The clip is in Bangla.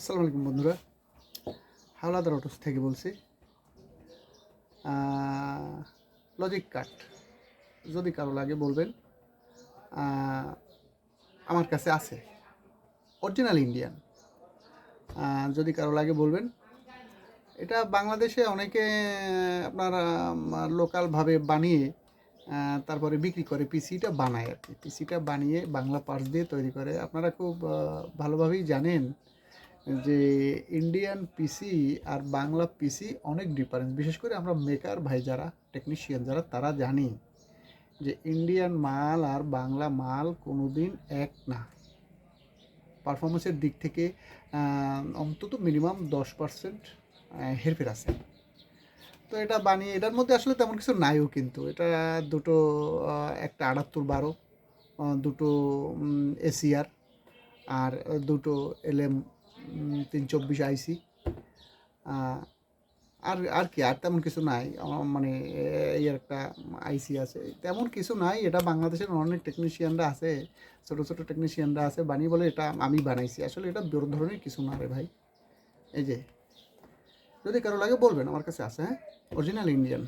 আসসালামু আলাইকুম, বন্ধুরা। হাওলাদার অটোস থেকে বলছি লজিক কাট যদি কারও লাগে বলবেন আমার কাছে আছে। অরিজিনাল ইন্ডিয়ান যদি কারও লাগে বলবেন, এটা বাংলাদেশে অনেকে আপনার লোকালভাবে বানিয়ে তারপরে বিক্রি করে পিসিটা বানায় আর কি। পিসিটা বানিয়ে বাংলা পার্টস দিয়ে তৈরি করে। আপনারা খুব ভালোভাবেই জানেন যে ইন্ডিয়ান পিসি আর বাংলা পিসি অনেক ডিফারেন্স বিশেষ করে আমরা মেকার ভাই যারা টেকনিশিয়ান যারা, তারা জানি যে ইন্ডিয়ান মাল আর বাংলা মাল কোনো দিন এক না। পারফরমেন্সের দিক থেকে অন্তত মিনিমাম দশ পার্সেন্ট হেরফের আছে। তো এটা বানিয়ে, এটার মধ্যে আসলে তেমন কিছু নাইও কিন্তু। এটা দুটো একটা আটাত্তর বারো দুটো এসিআর আর দুটো এলএম তিন, চব্বিশ আইসি। আর আর কি, আর তেমন কিছু নাই। আমার মানে এই একটা আইসি আছে। তেমন কিছু নাই, এটা বাংলাদেশের অনেক টেকনিশিয়ানরা আছে, ছোটো ছোটো টেকনিশিয়ানরা আছে বানিয়ে বলে এটা আমি বানাইছি। আসলে এটা বড় ধরনের কিছু না রে ভাই। এই যে, যদি কারও লাগে বলবেন, আমার কাছে আছে হ্যাঁ? Original Indian